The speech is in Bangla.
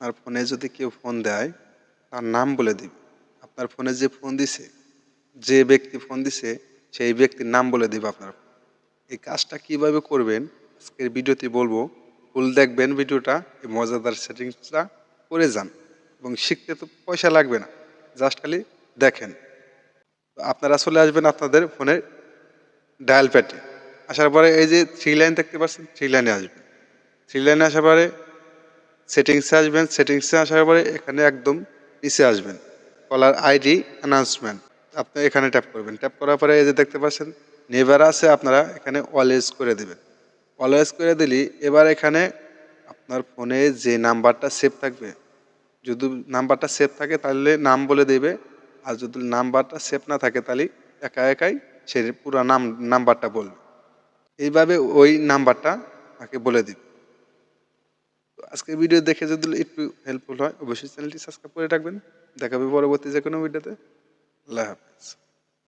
আপনার ফোনে যদি কেউ ফোন দেয়, তার নাম বলে দিবে। আপনার ফোনে যে ফোন দিছে, যে ব্যক্তি ফোন দিছে, সেই ব্যক্তির নাম বলে দিবে আপনার এই কাজটা কীভাবে করবেন, আজকের ভিডিওতে বলব, ফুল দেখবেন ভিডিওটা, এই মজাদার সেটিংসটা করে যান। এবং শিখতে তো পয়সা লাগবে না, জাস্ট খালি দেখেন। আপনারা চলে আসবেন আপনাদের ফোনের ডায়াল প্যাডে। আসার পরে এই যে থ্রি লাইন দেখতে পাচ্ছেন থ্রি লাইনে আসবেন। থ্রি লাইনে আসার পরে সেটিংসে আসবেন সেটিংসে আসার পরে এখানে একদম নিচে আসবেন। কলার আইডি অ্যানাউন্সমেন্ট আপনি এখানে ট্যাপ করবেন। ট্যাপ করার পরে এই যে দেখতে পাচ্ছেন নেভার আছে, আপনারা এখানে অলওয়েজ করে দেবেন। অলওয়েজ করে দিলি, এবার এখানে আপনার ফোনে যে নাম্বারটা সেভ থাকবে, যদি নাম্বারটা সেভ থাকে তাহলে নাম বলে দেবে, আর যদি নাম্বারটা সেভ না থাকে তাহলে একা একাই সে পুরো নাম নাম্বারটা বলবে। এইভাবে ওই নাম্বারটা তাকে বলে দিবে। আজকে ভিডিও দেখে যদি একটু হেল্পফুল হয়, অবশ্যই চ্যানেলটি সাবস্ক্রাইব করে রাখবেন। দেখাবে পরবর্তী যে কোনো ভিডিওতে আল্লাহ হাফেজ।